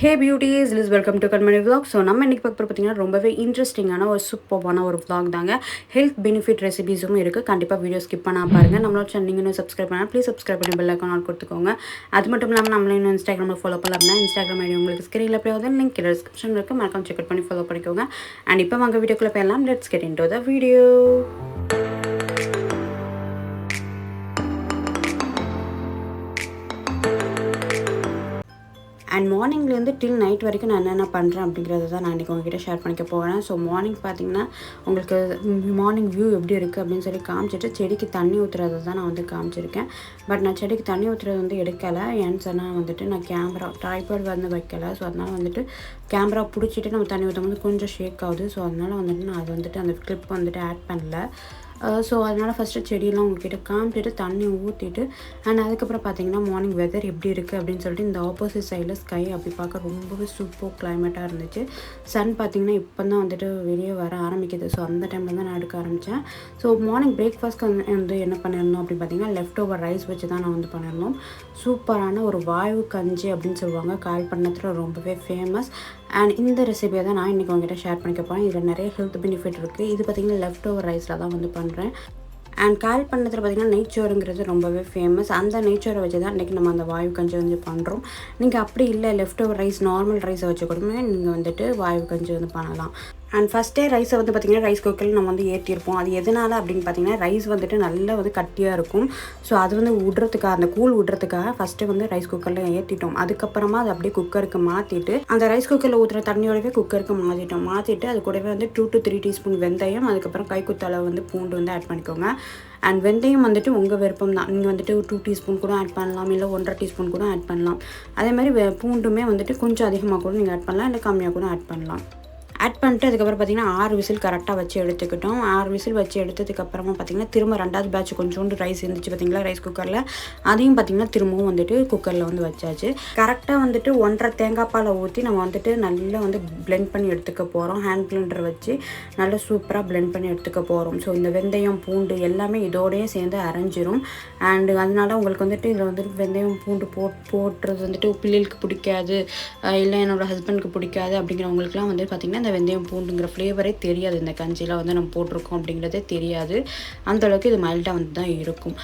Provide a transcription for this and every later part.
Hey beauties is welcome to Kanmani vlog so நம்ம இன்றைக்கி பார்க்க பார்த்தீங்கன்னா ரொம்பவே இன்ட்ரெஸ்டிங்கான ஒரு சூப்பரான ஒரு விளாக் தாங்க. ஹெல்த் பெனிஃபிட் ரெசிபீஸும் இருக்குது கண்டிப்பாக வீடியோ ஸ்கிப் பண்ணால் பாருங்கள் நம்மளோட சேனல் நீங்கள் இன்னும் சப்ஸ்கிரைப் பண்ணால் ப்ளீஸ் சப்ஸ்கிரைப் பண்ணி பெல் ஐக்கான் கொடுத்துக்கோங்க. அது மட்டும் இல்லாமல் நம்மள இன்னும் இன்ஸ்டாகிராமில் ஃபாலோ பண்ணலாம் அப்படின்னா இன்ஸ்டாகிராம் ஐடி உங்களுக்கு ஸ்க்ரீனில் அப்படியே வந்து லிங்க் டிஸ்கிரிப்ஷன் இருக்குது மறக்காம செக் பண்ணி ஃபாலோ பண்ணிக்கோங்க. அண்ட் இப்போ வாங்க வீடியோக்குள்ளே போயிடலாம். Let's get into the video and மார்னிங்லேருந்து till night வரைக்கும் நான் என்னென்ன பண்ணுறேன் அப்படிங்கிறத தான் நான் இன்றைக்கி உங்ககிட்ட ஷேர் பண்ணிக்க போகிறேன் ஸோ மார்னிங் பார்த்தீங்கன்னா உங்களுக்கு மார்னிங் வியூ எப்படி இருக்குது அப்படின்னு சொல்லி காமிச்சிட்டு செடிக்கு தண்ணி ஊற்றுறதை தான் நான் வந்து காமிச்சிருக்கேன். பட் நான் செடிக்கு தண்ணி ஊற்றுறது வந்து எடுக்கலை. ஏன்னு சொன்னால் வந்துட்டு நான் கேமரா ட்ரைபாட் வந்து வைக்கலை. ஸோ அதனால் வந்துட்டு கேமரா பிடிச்சிட்டு நம்ம தண்ணி ஊற்றும் போது கொஞ்சம் ஷேக் ஆகுது. ஸோ அதனால் வந்துட்டு நான் அது வந்துட்டு அந்த கிளிப் வந்துட்டு ஆட் பண்ணல. ஸோ அதனால் ஃபஸ்ட்டு செடியெல்லாம் உங்ககிட்ட காமிச்சிட்டு தண்ணி ஊற்றிட்டு அண்ட் அதுக்கப்புறம் பார்த்தீங்கன்னா மார்னிங் வெதர் எப்படி இருக்குது அப்படின்னு சொல்லிட்டு இந்த ஆப்போசிட் சைடில் ஸ்கை அப்படி பார்க்க ரொம்பவே சூப்பர் கிளைமேட்டாக இருந்துச்சு. சன் பார்த்தீங்கன்னா இப்போ தான் வந்துட்டு வெளியே வர ஆரம்பிக்குது. ஸோ அந்த டைமில் தான் நான் எடுக்க ஆரம்பித்தேன் ஸோ மார்னிங் பிரேக்ஃபாஸ்ட்க்கு வந்து என்ன பண்ணியிருந்தோம் அப்படின்னு பார்த்தீங்கன்னா லெஃப்ட் ஓவர் ரைஸ் வச்சு தான் நான் வந்து பண்ணியிருந்தோம் சூப்பரான ஒரு வாயு கஞ்சி அப்படின்னு சொல்லுவாங்க. கால் பண்ணத்தில் ரொம்பவே ஃபேமஸ் அண்ட் இந்த ரெசிபியை தான் நான் இன்றைக்கி உங்ககிட்ட ஷேர் பண்ணிக்க போகிறேன் இதில் நிறைய ஹெல்த் பெனிஃபிட் இருக்குது இது பார்த்திங்கன்னா லெஃப்ட் ஓவர் ரைஸில் தான் வந்து பண்ணுறேன் அண்ட் கால் பண்ணதில் பார்த்திங்கன்னா நெய்ச்சோறுங்கிறது ரொம்பவே ஃபேமஸ் அந்த நெய்ச்சோரை வச்சு தான் இன்றைக்கி நம்ம அந்த வாயு கஞ்சி வந்து பண்ணுறோம் நீங்கள் அப்படி இல்லை லெஃப்ட் ஓவர் ரைஸ் நார்மல் ரைஸை வச்சு கூட நீங்கள் வந்துட்டு வாயு கஞ்சி வந்து பண்ணலாம். அண்ட் ஃபஸ்ட்டே ரைஸை வந்து பார்த்திங்கன்னா ரைஸ் குக்கரில் நம்ம வந்து ஏற்றிருப்போம் அது எதனால் அப்படின்னு பார்த்தீங்கன்னா ரைஸ் வந்துட்டு நல்லா வந்து கட்டியாக இருக்கும். ஸோ அது வந்து விடுறதுக்காக அந்த கூழ் விட்றதுக்காக ஃபஸ்ட்டு வந்து ரைஸ் குக்கரில் ஏற்றிட்டோம் அதுக்கப்புறமா அது அப்படியே குக்கருக்கு மாற்றிட்டு அந்த ரைஸ் குக்கரில் ஊற்றுற தண்ணியோடவே குக்கருக்கு மாற்றிட்டோம் மாற்றிட்டு அது கூடவே வந்து டூ டு த்ரீ டீஸ்பூன் வெந்தயம் அதுக்கப்புறம் கைக்குத்தளவு வந்து பூண்டு வந்து ஆட் பண்ணிக்கோங்க. அண்ட் வெந்தயம் வந்துட்டு உங்கள் விருப்பம் தான். நீங்கள் வந்துட்டு டூ டீஸ்பூன் கூட ஆட் பண்ணலாம் இல்லை ஒன்றரை டீஸ்பூன் கூட ஆட் பண்ணலாம். அதே மாதிரி பூண்டுமே வந்துட்டு கொஞ்சம் அதிகமாக கூட நீங்கள் ஆட் பண்ணலாம் இல்லை கம்மியாக கூட ஆட் பண்ணலாம். ஆட் பண்ணிட்டு அதுக்கப்புறம் பார்த்தீங்கன்னா ஆறு விசில் கரெக்டாக வச்சு எடுத்துக்கிட்டோம். ஆறு விசில் வச்சு எடுத்ததுக்கப்புறமா பார்த்தீங்கன்னா திரும்ப ரெண்டாவது பேட்ச் கொஞ்சோண்டு ரைஸ் இருந்துச்சு பார்த்தீங்களா ரைஸ் குக்கரில் அதையும் பார்த்தீங்கன்னா திரும்பவும் வந்துட்டு குக்கரில் வந்து வச்சாச்சு. கரெக்டாக வந்துட்டு ஒன்றரை தேங்காய் பாலை ஊற்றி நம்ம வந்துட்டு நல்லா வந்து பிளெண்ட் பண்ணி எடுத்துக்க போகிறோம் ஹேண்ட் பிளெண்டர் வச்சு நல்லா சூப்பராக பிளெண்ட் பண்ணி எடுத்துக்க போகிறோம் ஸோ இந்த வெந்தயம் பூண்டு எல்லாமே இதோடையே சேர்ந்து அரைஞ்சிரும். அண்டு அதனால உங்களுக்கு வந்துட்டு இதில் வந்துட்டு வெந்தயம் பூண்டு போட் போட்டுறது வந்துட்டு பிள்ளைகளுக்கு பிடிக்காது. இல்லை என்னோடய ஹஸ்பண்டுக்கு பிடிக்காது அப்படிங்கிறவங்களுக்குலாம் வந்து பார்த்திங்கன்னா வெந்தயம் பூண்டுங்கிற ஃப்ளேவரே தெரியாது. இந்த கஞ்சியில் வந்து நம்ம போட்டிருக்கோம் அப்படிங்கிறதே தெரியாது. அந்தளவுக்கு இது மைல்டாக வந்து தான் இருக்கும்.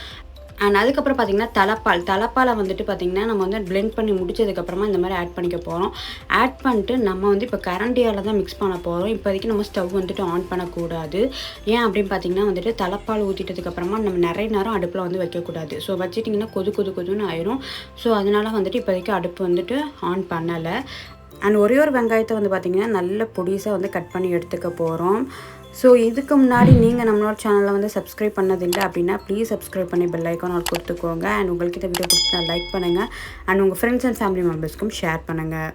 அண்ட் அதுக்கப்புறம் பார்த்தீங்கன்னா தலைப்பால். தலைப்பாலை வந்துட்டு பார்த்தீங்கன்னா நம்ம வந்து பிளெண்ட் பண்ணி முடிச்சதுக்கப்புறமா இந்த மாதிரி ஆட் பண்ணிக்க போகிறோம் ஆட் பண்ணிட்டு நம்ம வந்து இப்போ கரண்டியால் தான் மிக்ஸ் பண்ண போகிறோம் இப்போதைக்கு நம்ம ஸ்டவ் வந்துட்டு ஆன் பண்ணக்கூடாது. ஏன் அப்படின்னு பார்த்தீங்கன்னா வந்துட்டு தலைப்பால் ஊற்றிட்டதுக்கப்புறமா நம்ம நிறைய நேரம் அடுப்பில் வந்து வைக்கக்கூடாது. ஸோ வச்சிட்டிங்கன்னா கொது கொது கொதுன்னு ஆயிரும். ஸோ அதனால் வந்துட்டு இப்போதைக்கு அடுப்பு வந்துட்டு ஆன் பண்ணலை. அண்ட் ஒரே ஒரு வெங்காயத்தை வந்து பார்த்திங்கன்னா நல்ல பொடிசாக வந்து கட் பண்ணி எடுத்துக்க போகிறோம் ஸோ இதுக்கு முன்னாடி நீங்கள் நம்மளோட சேனலில் வந்து சப்ஸ்கிரைப் பண்ணதில்லை அப்படின்னா ப்ளீஸ் சப்ஸ்கிரைப் பண்ணி பெல் ஐக்கான் ஆல் கொடுத்துக்கோங்க. அண்ட் உங்கள்கிட்ட வீடியோ பிடிச்சா லைக் பண்ணுங்கள் அண்ட் உங்கள் ஃப்ரெண்ட்ஸ் அண்ட் ஃபேமிலி மெம்பர்ஸ்க்கும் ஷேர் பண்ணுங்கள்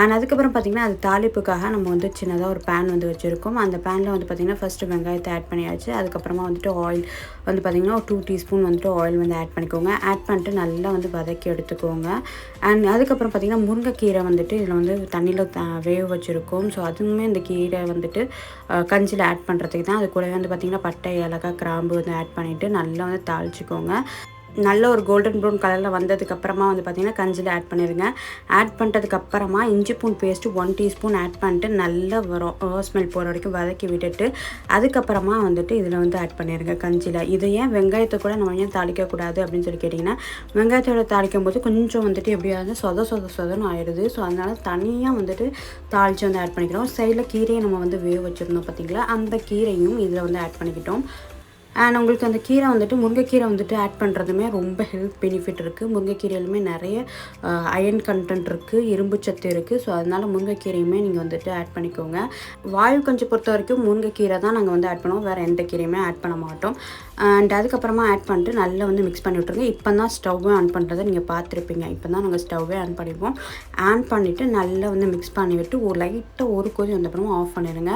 அண்ட் அதுக்கப்புறம் பார்த்திங்கன்னா அது தாளிப்புக்காக நம்ம வந்து சின்னதாக ஒரு பேன் வந்து வச்சுருக்கோம். அந்த பேனில் வந்து பார்த்திங்கன்னா ஃபஸ்ட்டு வெங்காயத்தை ஆட் பண்ணியாச்சு. அதுக்கப்புறமா வந்துட்டு ஆயில் வந்து பார்த்திங்கன்னா ஒரு டூ டீஸ்பூன் வந்துட்டு ஆயில் வந்து ஆட் பண்ணிக்கோங்க. ஆட் பண்ணிட்டு நல்லா வந்து வதக்கி எடுத்துக்கோங்க. அண்ட் அதுக்கப்புறம் பார்த்திங்கன்னா முருங்கைக்கீரை வந்துட்டு இதில் வந்து தண்ணியில் வேக வச்சுருக்கோம். ஸோ அதுவுமே இந்த கீரை வந்துட்டு கஞ்சியில் ஆட் பண்ணுறதுக்கு தான் அது கூடவே வந்து பார்த்திங்கன்னா பட்டை ஏலக்காய் கிராம்பு வந்து ஆட் பண்ணிவிட்டு நல்லா வந்து தாளிச்சிக்கோங்க. நல்ல ஒரு கோல்டன் ப்ரௌன் கலரில் வந்ததுக்கப்புறமா வந்து பார்த்திங்கன்னா கஞ்சியில் ஆட் பண்ணிடுங்க ஆட் பண்ணுறதுக்கப்புறமா இஞ்சி பூன் பேஸ்ட்டு ஒன் டீஸ்பூன் ஆட் பண்ணிட்டு நல்லா வரும் ஸ்மெல் போகிற வரைக்கும் வதக்கி விட்டுட்டு அதுக்கப்புறமா வந்துட்டு இதில் வந்து ஆட் பண்ணிடுங்க கஞ்சியில். இது ஏன் வெங்காயத்தை கூட நம்ம ஏன் தாளிக்கக்கூடாது அப்படின்னு சொல்லி கேட்டிங்கன்னா வெங்காயத்தோட தாளிக்கும் போது கொஞ்சம் வந்துட்டு எப்படியாவது சொத சொத சொதன்னு ஆயிடுது. ஸோ அதனால் தனியாக வந்துட்டு தாளித்து வந்து ஆட் பண்ணிக்கிறோம். சைடில் கீரையை நம்ம வந்து வேக வச்சுருந்தோம் பார்த்திங்களா அந்த கீரையும் இதில் வந்து ஆட் பண்ணிக்கிட்டோம். அண்ட் உங்களுக்கு அந்த கீரை வந்துட்டு முருங்கைக்கீரை வந்துட்டு ஆட் பண்ணுறதுமே ரொம்ப ஹெல்த் பெனிஃபிட் இருக்குது முருங்கைக்கீரையிலுமே நிறைய அயன் கண்டென்ட் இருக்குது இரும்பு சத்து இருக்குது ஸோ அதனால் முருங்கைக்கீரையுமே நீங்கள் வந்துட்டு ஆட் பண்ணிக்கோங்க. வாயு கஞ்சி பொறுத்த வரைக்கும் முருங்கைக்கீரை தான் நாங்கள் வந்து ஆட் பண்ணுவோம். வேறு எந்த கீரையுமே ஆட் பண்ண மாட்டோம். அண்ட் அதுக்கப்புறமா ஆட் பண்ணிட்டு நல்லா வந்து மிக்ஸ் பண்ணி விட்ருங்க இப்போ தான் ஸ்டவ்வே ஆன் பண்ணுறதை நீங்கள் பார்த்துருப்பீங்க. இப்போ தான் நாங்கள் ஸ்டவ்வே ஆன் பண்ணிப்போம் ஆன் பண்ணிவிட்டு நல்லா வந்து மிக்ஸ் பண்ணி விட்டு ஒரு லைட்டாக ஒரு கொதி வந்தப்புறமா ஆஃப் பண்ணிடுங்க.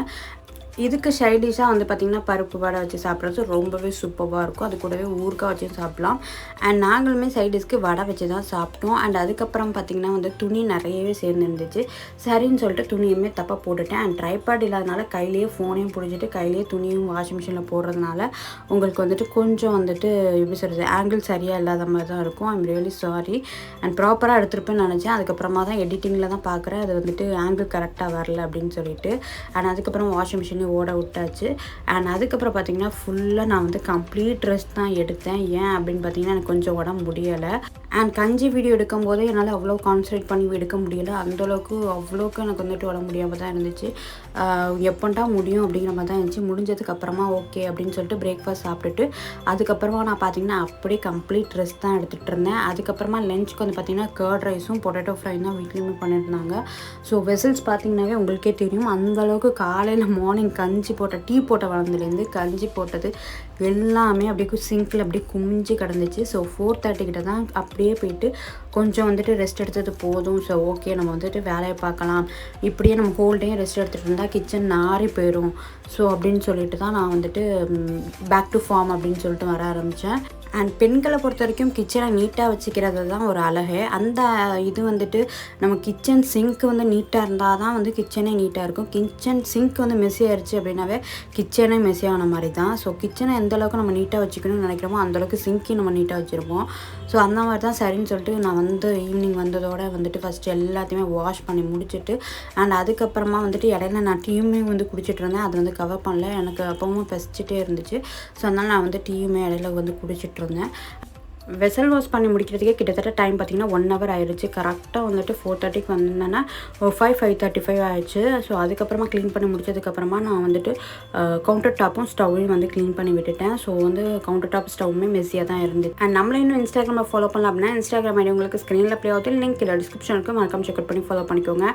இதுக்கு சைடிஷாக வந்து பார்த்திங்கன்னா பருப்பு வடை வச்சு சாப்பிட்றது ரொம்பவே சூப்பராக இருக்கும். அது கூடவே ஊறுகாய் வச்சு சாப்பிட்லாம். அண்ட் நாங்களுமே சைடிஷ்க்கு வடை வச்சு தான் சாப்பிட்டோம். அண்ட் அதுக்கப்புறம் பார்த்திங்கன்னா வந்து துணி நிறையவே சேர்ந்துருந்துச்சு. சரின்னு சொல்லிட்டு துணியுமே தப்பாக போட்டுட்டேன். அண்ட் ட்ரைபாட் இல்லாதனால கையிலேயே ஃபோனையும் பிடிச்சிட்டு கையிலேயே துணியும் வாஷிங் மிஷினில் போடுறதுனால உங்களுக்கு வந்துட்டு கொஞ்சம் வந்துட்டு எப்படி சொல்கிறது ஆங்கிள் சரியாக இல்லாத மாதிரி தான் இருக்கும். ஐம் ரியலி சாரி அண்ட் ப்ராப்பராக எடுத்துருப்பேன்னு நினச்சேன். அதுக்கப்புறமா தான் எடிட்டிங்கில் தான் பார்க்குறேன் அது வந்துட்டு ஆங்கிள் கரெக்டாக வரல அப்படின்னு சொல்லிட்டு. அண்ட் அதுக்கப்புறம் வாஷிங் மிஷின் ஓட விட்டாச்சு. அண்ட் அதுக்கப்புறம் பார்த்தீங்கன்னா ஃபுல்லாக நான் வந்து கம்ப்ளீட் ட்ரெஸ் தான் எடுத்தேன். ஏன் அப்படின்னு பார்த்தீங்கன்னா எனக்கு கொஞ்சம் உடம்பு முடியலை. அண்ட் கஞ்சி வீடியோ எடுக்கும்போது என்னால் அவ்வளோ கான்சன்ட்ரேட் பண்ணி எடுக்க முடியல. அந்தளவுக்கு அவ்வளோக்கு எனக்கு வந்துட்டு உடம்பு முடியாமல் தான் இருந்துச்சு. எப்போண்டா முடியும் அப்படிங்கிற மாதிரி தான் இருந்துச்சு. முடிஞ்சதுக்கு அப்புறமா ஓகே அப்படின்னு சொல்லிட்டு பிரேக்ஃபாஸ்ட் சாப்பிட்டுட்டு அதுக்கப்புறமா நான் பார்த்தீங்கன்னா அப்படியே கம்ப்ளீட் ட்ரெஸ் தான் எடுத்துகிட்டு இருந்தேன். அதுக்கப்புறமா லஞ்சுக்கு வந்து பார்த்தீங்கன்னா கர்ட் ரைஸும் பொட்டேட்டோ ஃப்ரையும் தான் வீட்லேயுமே பண்ணியிருந்தாங்க. ஸோ வெசல்ஸ் பார்த்தீங்கன்னாவே உங்களுக்கே தெரியும். அந்த அளவுக்கு காலையில் மார்னிங் கஞ்சி போட்ட டீ போட்ட வளர்ந்துலேருந்து கஞ்சி போட்டது எல்லாமே அப்படியே சிங்கில் அப்படியே குமிஞ்சு கிடந்துச்சு. ஸோ ஃபோர் தேர்ட்டி கிட்ட தான் அப்படியே போயிட்டு கொஞ்சம் வந்துட்டு ரெஸ்ட் எடுத்தது போதும். ஸோ ஓகே நம்ம வந்துட்டு வேலையை பார்க்கலாம். இப்படியே நம்ம ஹோல் டே ரெஸ்ட் எடுத்துகிட்டு இருந்தால் கிச்சன் நாரி போயிடும் ஸோ அப்படின்னு சொல்லிட்டு தான் நான் வந்துட்டு பேக் டு ஃபார்ம் அப்படின்னு சொல்லிட்டு வர ஆரம்பித்தேன் அண்ட் பெண்களை பொறுத்த வரைக்கும் கிச்சனை நீட்டாக வச்சுக்கிறது தான் ஒரு அழகு. அந்த இது வந்துட்டு நம்ம கிச்சன் சிங்க் வந்து நீட்டாக இருந்தால் தான் வந்து கிச்சனே நீட்டாக இருக்கும். கிச்சன் சிங்க் வந்து மெஸ்ஸி ஆயிடுச்சு அப்படின்னாவே கிச்சனே மெஸ்ஸி ஆன மாதிரி தான் ஸோ கிச்சனை எந்த அளவுக்கு நம்ம நீட்டாக வச்சுக்கணும்னு நினைக்கிறோமோ அந்தளவுக்கு சிங்க்கையும் நம்ம நீட்டாக வச்சுருப்போம். ஸோ அந்த மாதிரி தான் சரின்னு சொல்லிட்டு நான் வந்து ஈவினிங் வந்ததோட வந்துட்டு ஃபஸ்ட்டு எல்லாத்தையுமே வாஷ் பண்ணி முடிச்சுட்டு அண்ட் அதுக்கப்புறமா வந்துட்டு இடையில நான் டீயுமே வந்து குடிச்சிட்டு இருந்தேன். அது வந்து கவர் பண்ணல. எனக்கு அப்பவும் பசிச்சுட்டே இருந்துச்சு. ஸோ அதனால் நான் வந்து டீயுமே இடையில வந்து குடிச்சிட்டு இருந்தேன். வெசல் வாஷ் பண்ணி முடிக்கிறதுக்கே கிட்டத்தட்ட டைம் பார்த்திங்கன்னா ஒன் ஹவர் ஆயிடுச்சு கரெக்டாக வந்துட்டு ஃபோர் தேர்ட்டிக்கு வந்தேன்னா ஃபைவ் ஃபைவ் தேர்ட்டி ஃபைவ் ஆயிடுச்சு. ஸோ அதுக்கப்புறமா க்ளீன் பண்ணி முடிச்சதுக்கப்புறமா நான் வந்துட்டு கவுண்டர் டாப்பும் ஸ்டவ்வையும் வந்து க்ளீன் பண்ணி விட்டுட்டேன். ஸோ வந்து கவுண்டர் டாப் ஸ்டவ்வுமே மெஸ்ஸியாக தான் இருந்துச்சு அண்ட் நம்மளே இன்னும் இன்ஸ்டாகிராமில் ஃபாலோ பண்ணலாம் அப்படின்னா இன்ஸ்டாகிராம் ஐடி உங்களுக்கு ஸ்க்ரீனில் ப்ளே ஆகுது. லிங்க் இல்லை டிஸ்கிரிப்ஷனுக்கு மறக்காம செக் அவுட் பண்ணி ஃபாலோ பண்ணிக்கோங்க.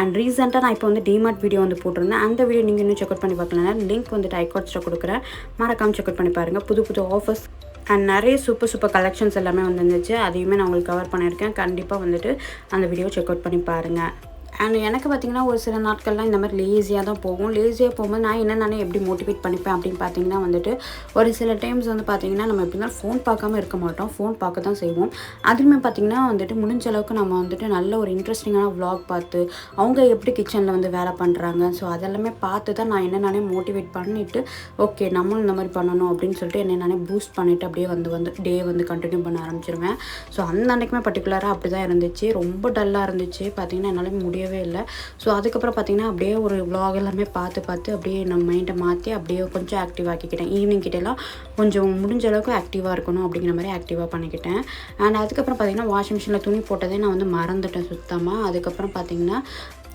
அண்ட் ரீசெண்டாக நான் இப்போ வந்து டிமார்ட் வீடியோ வந்து போட்டிருந்தேன். அந்த வீடியோ நீங்கள் இன்னும் செக் அவுட் பண்ணி பார்க்கலாம் லிங்க் வந்துட்டு ஐகாட்ஸில் கொடுக்குறேன். மறக்காம செக் அவுட் பண்ணி பாருங்கள் புது புது ஆஃபர்ஸ் அண்ட் நிறைய சூப்பர் சூப்பர் கலெக்ஷன்ஸ் எல்லாமே வந்துருந்துச்சு. அதையுமே நான் உங்களுக்கு கவர் பண்ணியிருக்கேன். கண்டிப்பாக வந்துட்டு அந்த வீடியோ செக் அவுட் பண்ணி பாருங்கள் அண்ட் எனக்கு பார்த்திங்கன்னா ஒரு சில நாட்கள்லாம் இந்த மாதிரி லேசியாக தான் போகும். லேசியாக போகும்போது நான் என்ன நானே எப்படி மோட்டிவேட் பண்ணிப்பேன் அப்படின்னு பார்த்தீங்கன்னா வந்துட்டு ஒரு சில டைம்ஸ் வந்து பார்த்திங்கன்னா நம்ம எப்படின்னா ஃபோன் பார்க்காம இருக்க மாட்டோம். ஃபோன் பார்க்க தான் செய்வோம். அதுவுமே பார்த்திங்கன்னா வந்துட்டு முடிஞ்ச அளவுக்கு நம்ம வந்துட்டு நல்ல ஒரு இன்ட்ரெஸ்டிங்கான வ்ளாக் பார்த்து அவங்க எப்படி கிச்சனில் வந்து வேலை பண்ணுறாங்க ஸோ அதெல்லாமே பார்த்து தான் நான் என்ன நானே மோட்டிவேட் பண்ணிவிட்டு ஓகே நம்மளும் இந்த மாதிரி பண்ணணும் அப்படின்னு சொல்லிட்டு என்ன நானே பூஸ்ட் பண்ணிவிட்டு அப்படியே வந்து வந்து டே வந்து கண்டினியூ பண்ண ஆரம்பிச்சிருவேன். ஸோ அந்த அன்றைக்குமே பர்டிகுலராக அப்படி தான் இருந்துச்சு. ரொம்ப டல்லாக இருந்துச்சு. பார்த்திங்கன்னா என்னால் முடியவே இல்லை. ஸோ அதுக்கப்புறம் பார்த்திங்கன்னா அப்படியே ஒரு vlog எல்லாமே பார்த்து பார்த்து அப்படியே நம்ம மைண்டை மாற்றி அப்படியே கொஞ்சம் ஆக்டிவ் ஆக்கிக்கிட்டேன். ஈவினிங் கிட்டலாம் கொஞ்சம் முடிஞ்ச அளவுக்கு ஆக்டிவாக இருக்கணும் அப்படிங்கிற மாதிரி ஆக்டிவாக பண்ணிக்கிட்டேன். அண்ட் அதுக்கப்புறம் பார்த்திங்கன்னா வாஷிங் மிஷினில் துணி போட்டதே நான் வந்து மறந்துட்டேன் சுத்தமாக அதுக்கப்புறம் பார்த்திங்கன்னா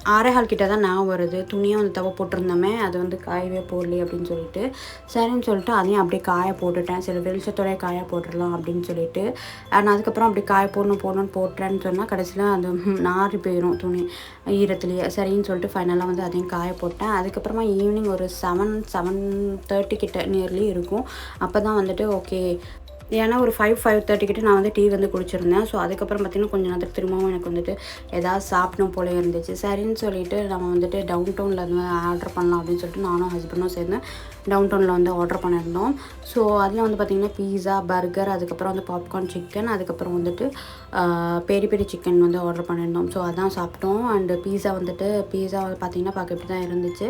ஆரேஹால் கிட்ட தான் நான் வருது. துணியை வந்து தவ போட்டிருந்தோமே அது வந்து காயவே போடலையே அப்படின்னு சொல்லிட்டு. சரின்னு சொல்லிட்டு அதையும் அப்படியே காய போட்டுட்டேன். சில வெளிச்சத்தோடய காய போட்டுடலாம் அப்படின்னு சொல்லிட்டு. நான் அதுக்கப்புறம் அப்படி காய போடணும் போடணும்னு போட்டுறேன்னு சொன்னால் கடைசியில் அது நாரி போயிடும் துணி ஈரத்துலேயே. சரின்னு சொல்லிட்டு ஃபைனலாக வந்து அதையும் காய போட்டேன். அதுக்கப்புறமா ஈவினிங் ஒரு செவன் செவன் தேர்ட்டி கிட்ட நியர்லி இருக்கும். அப்போ தான் வந்துட்டு ஓகே ஏன்னா ஒரு ஃபைவ் ஃபைவ் தேர்ட்டிக்கிட்ட நான் வந்து டீ வந்து குடிச்சிருந்தேன். ஸோ அதுக்கப்புறம் பார்த்தீங்கன்னா கொஞ்சம் நேரத்துக்கு திரும்பவும் எனக்கு வந்துட்டு ஏதாவது சாப்பிடணும் போல இருந்துச்சு. சரின்னு சொல்லிட்டு நம்ம வந்துட்டு டவுன் டவுனில் வந்து ஆர்டர் பண்ணலாம் அப்படின்னு சொல்லிட்டு நானும் ஹஸ்பண்டும் சேர்ந்தேன் டவுன் டவுனில் வந்து ஆர்டர் பண்ணியிருந்தோம். ஸோ அதில் வந்து பார்த்திங்கன்னா பீஸா பர்கர் அதுக்கப்புறம் வந்து பாப்கார்ன் சிக்கன் அதுக்கப்புறம் வந்துட்டு பெரி பெரி சிக்கன் வந்து ஆர்டர் பண்ணியிருந்தோம். ஸோ அதான் சாப்பிட்டோம். அண்டு பீஸா வந்துட்டு பீஸா பார்த்திங்கன்னா பார்க்க இப்படி தான் இருந்துச்சு.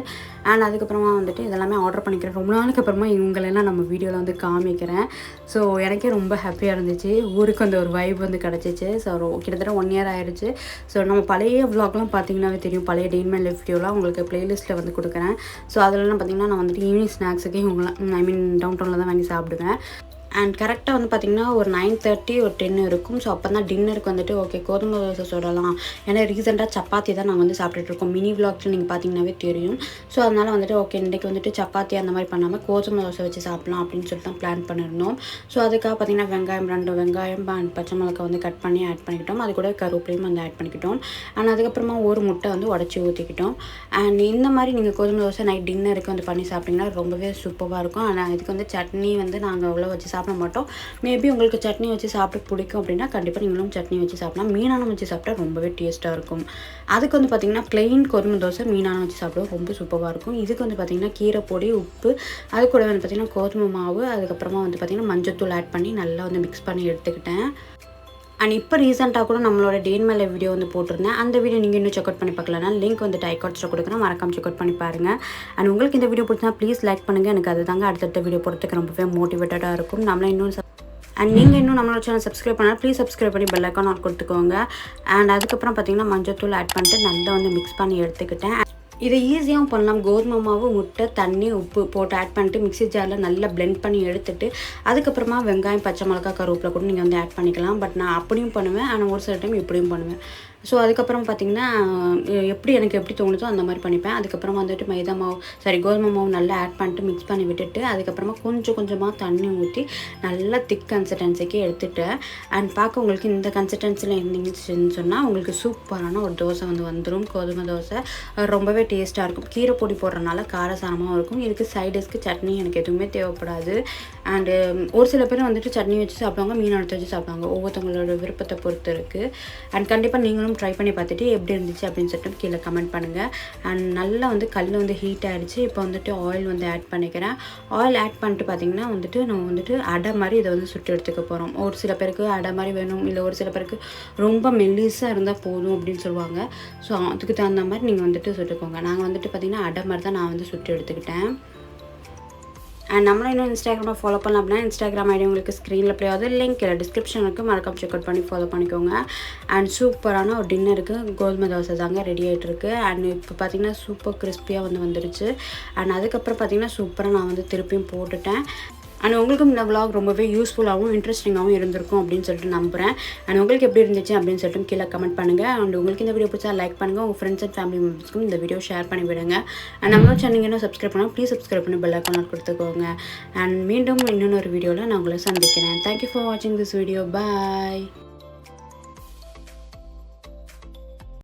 அண்ட் அதுக்கப்புறமா வந்துட்டு இதெல்லாமே ஆர்டர் பண்ணிக்கிறேன். ரொம்ப நாளுக்கு அப்புறமா இவங்களெல்லாம் நம்ம வீடியோவில் வந்து காமிக்கிறேன். ஸோ எனக்கே ரொம்ப ஹாப்பியாக இருந்துச்சு. ஊருக்கு அந்த ஒரு வைப் வந்து கிடச்சிச்சு. ஸோ கிட்டத்தட்ட ஒன் இயர் ஆயிடுச்சு. ஸோ நம்ம பழைய vlogலாம் பார்த்தீங்கன்னாவே தெரியும். பழைய டெயின் மை லைஃப் வீடியோலாம் உங்களுக்கு ப்ளேலிஸ்ட்டில் வந்து கொடுக்குறேன். ஸோ அதிலலாம் பார்த்தீங்கன்னா நான் வந்துட்டு ஈவினிங் ஸ்நாக்ஸுக்கு இவங்களாம் ஐ மீன் டவுன் டவுனில் தான் வாங்கி சாப்பிடுவேன். அண்ட் கரெக்டாக வந்து பார்த்திங்கன்னா ஒரு நைன் தேர்ட்டி ஒரு டென் இருக்கும். ஸோ அப்போ தான் டின்னருக்கு வந்துட்டு ஓகே கோதுமை தோசை சுடலாம். ஏன்னா ரீசெண்டாக சப்பாத்தி தான் நாங்கள் வந்து சாப்பிட்டுட்டு இருக்கோம். மினி விளாக்ஸில் நீங்கள் பார்த்தீங்கன்னாவே தெரியும். ஸோ அதனால் வந்துட்டு ஓகே இன்றைக்கி வந்துட்டு சப்பாத்தி அந்த மாதிரி பண்ணாமல் கோதுமை தோசை வச்சு சாப்பிட்லாம் அப்படின்னு சொல்லிட்டு தான் பிளான் பண்ணியிருந்தோம் ஸோ அதுக்காக பார்த்தீங்கன்னா வெங்காயம் ரெண்டு வெங்காயம் அண்ட் பச்சை மிளகாய் வந்து கட் பண்ணி ஆட் பண்ணிக்கிட்டோம். அது கூட கருவேப்பிலையும் வந்து ஆட் பண்ணிக்கிட்டோம். அண்ட் அதுக்கப்புறமா ஒரு முட்டை வந்து உடச்சி ஊற்றிக்கிட்டோம் அண்ட் இந்த மாதிரி நீங்கள் கோதுமை தோசை நைட் டின்னருக்கு வந்து பண்ணி சாப்பிட்டிங்கன்னா ரொம்பவே சூப்பராக இருக்கும். ஆனால் இதுக்கு வந்து சட்னி வந்து நாங்கள் அவ்வளோ வச்சு சாப்பிட சாப்பிட மாட்டோம். மேபி உங்களுக்கு சட்னி வச்சு சாப்பிட பிடிக்கும் அப்படின்னா கண்டிப்பாக நீங்களும் சட்னி வச்சு சாப்பிடலாம். மீனானம் வச்சு சாப்பிட்டா ரொம்பவே டேஸ்ட்டாக இருக்கும். அதுக்கு வந்து பார்த்திங்கன்னா ப்ளெயின் கொரும்பு தோசை மீனானம் வச்சு சாப்பிடுவோம் ரொம்ப சூப்பராக இருக்கும். இதுக்கு வந்து பார்த்திங்கன்னா கீரை பொடி உப்பு அது கூட வந்து பார்த்திங்கன்னா கோதுமை மாவு அதுக்கப்புறமா வந்து பார்த்திங்கன்னா மஞ்சத்தூள் ஆட் பண்ணி நல்லா வந்து மிக்ஸ் பண்ணி எடுத்துக்கிட்டேன். அண்ட் இப்போ ரீசெண்டாக கூட நம்மளோட டேன் மேலே வீடியோ வந்து போட்டிருந்தேன். அந்த வீடியோ நீங்கள் இன்னும் செக் அவுட் பண்ணி பார்க்கலனா லிங்க் வந்து டைகாட்ஸில் கொடுக்குறேன் மறக்காம செக் அவுட் பண்ணி பாருங்கள் அண்ட் உங்களுக்கு இந்த வீடியோ பிடிச்சா ப்ளீஸ் லைக் பண்ணுங்கள் எனக்கு அது தாங்க அடுத்தடுத்த வீடியோ போடுறதுக்கு ரொம்பவே மோட்டிவேட்டடாக இருக்கும். நம்மளை இன்னும் அண்ட் நீங்கள் இன்னும் நம்மளோட சேனல் சப்ஸ்கிரைப் பண்ணால் ப்ளீஸ் சப்ஸ்கிரைப் பண்ணி பெல் ஐக்கான் ஆன் கொடுத்துக்கோங்க. அண்ட் அதுக்கப்புறம் பார்த்தீங்கன்னா மஞ்சத்தூள் ஆட் பண்ணிட்டு நல்லா வந்து மிக்ஸ் பண்ணி எடுத்துக்கிட்டேன். இதை ஈஸியாகவும் பண்ணலாம். கோதுமை மாவு முட்டை தண்ணி உப்பு போட்டு ஆட் பண்ணிட்டு மிக்ஸி ஜாரில் நல்லா பிளெண்ட் பண்ணி எடுத்துட்டு அதுக்கப்புறமா வெங்காயம் பச்சை மிளகா கருவேப்பிலை கூட நீங்கள் வந்து ஆட் பண்ணிக்கலாம். பட் நான் அப்படியும் பண்ணுவேன். ஆனால் ஒரு சில டைம் இப்படியும் பண்ணுவேன். ஸோ அதுக்கப்புறம் பார்த்தீங்கன்னா எப்படி எனக்கு எப்படி தோணுதோ அந்த மாதிரி பண்ணிப்பேன். அதுக்கப்புறம் வந்துட்டு மைதா மாவு சாரி கோதுமை மாவு நல்லா ஆட் பண்ணிட்டு மிக்ஸ் பண்ணி விட்டுட்டு அதுக்கப்புறமா கொஞ்சம் கொஞ்சமாக தண்ணி ஊற்றி நல்லா திக் கன்சிஸ்டன்சிக்கு எடுத்துட்டேன் அண்ட் பார்க்க உங்களுக்கு இந்த கன்சிஸ்டன்சியில் இருந்துச்சுன்னு சொன்னால் உங்களுக்கு சூப்பரான ஒரு தோசை வந்து வந்துடும் கோதுமை தோசை ரொம்பவே டேஸ்ட்டாக இருக்கும். கீரை பொடி போடுறதுனால காரசாரமாகவும் இருக்கும். இதுக்கு சைடஸ்க்கு சட்னி எனக்கு எதுவுமே தேவைப்படாது. அண்டு ஒரு சில பேர் வந்துட்டு சட்னி வச்சு சாப்பிடுவாங்க மீன் எடுத்து வச்சு சாப்பிடுவாங்க. ஒவ்வொருத்தவங்களோட விருப்பத்தை பொறுத்து இருக்குது அண்ட் கண்டிப்பாக நீங்களும் ட்ரை பண்ணி பார்த்துட்டு எப்படி இருந்துச்சு அப்படின்னு சொல்லிட்டு கீழே கமெண்ட் பண்ணுங்கள் அண்ட் நல்லா வந்து கல் வந்து ஹீட் ஆகிடுச்சு இப்போ வந்துட்டு ஆயில் வந்து ஆட் பண்ணிக்கிறேன். ஆயில் ஆட் பண்ணிட்டு பார்த்தீங்கன்னா வந்துட்டு நம்ம வந்துட்டு அடை மாதிரி இதை வந்து சுட்டு எடுத்துக்க போகிறோம் ஒரு சில பேருக்கு அடை மாதிரி வேணும். இல்லை ஒரு சில பேருக்கு ரொம்ப மெல்லிஸாக இருந்தால் போதும் அப்படின்னு சொல்லுவாங்க. ஸோ அதுக்கு தகுந்த மாதிரி நீங்கள் வந்துட்டு சுட்டுக்கோங்க. நாங்கள் வந்துட்டு பார்த்தீங்கன்னா அடை மாதிரி தான் நான் வந்து சுட்டு எடுத்துக்கிட்டேன். அண்ட் நம்மளும் இன்னும் இன்ஸ்டாகிராமில் ஃபாலோ பண்ணலாம் அப்படின்னா இன்ஸ்டாகிராம் ஐடி உங்களுக்கு ஸ்க்ரீனில் ப்ளே ஆகுது. லிங்க் இல்லை டிஸ்கிரிப்ஷன் இருக்குது மறக்காம செக் அவுட் பண்ணி ஃபாலோ பண்ணிக்கோங்க. அண்ட் சூப்பரான ஒரு டின்னருக்கு கோதுமை தோசை தாங்க ரெடி ஆகிட்டு இருக்கு. அண்ட் இப்போ பார்த்திங்கன்னா சூப்பர் கிறிஸ்பியாக வந்து வந்துருச்சு. அண்ட் அதுக்கப்புறம் பார்த்திங்கன்னா சூப்பராக நான் வந்து திருப்பியும் போட்டுட்டேன். அண்ட் உங்களுக்கும் இந்த விலாக் ரொம்பவே யூஸ்ஃபுல்லாகவும் இன்ட்ரெஸ்டிங்காகவும் இருந்திருக்கும் அப்படின்னு சொல்லிட்டு நம்புகிறேன் அண்ட் உங்களுக்கு எப்படி இருந்துச்சு அப்படின்னு சொல்லிட்டு கீழே கமெண்ட் பண்ணுங்கள் அண்ட் உங்களுக்கு இந்த வீடியோ பிடிச்சா லைக் பண்ணுங்கள் உங்கள் ஃப்ரெண்ட்ஸ் அண்ட் ஃபேமிலி மெம்பர்ஸ்க்கும் இந்த வீடியோ ஷேர் பண்ணி விடுங்க. அண்ட் நம்மளோட சேனல் இன்னும் சப்ஸ்கிரைப் பண்ணால் ப்ளீஸ் சப்ஸ்கிரைப் பண்ணி பெல் ஐக்கான் கொடுத்துக்கோங்க. அண்ட் மீண்டும் இன்னொரு வீடியோவில் நான் உங்களை சந்திக்கிறேன். தேங்க்யூ ஃபார் வாட்சிங் திஸ் வீடியோ பாய்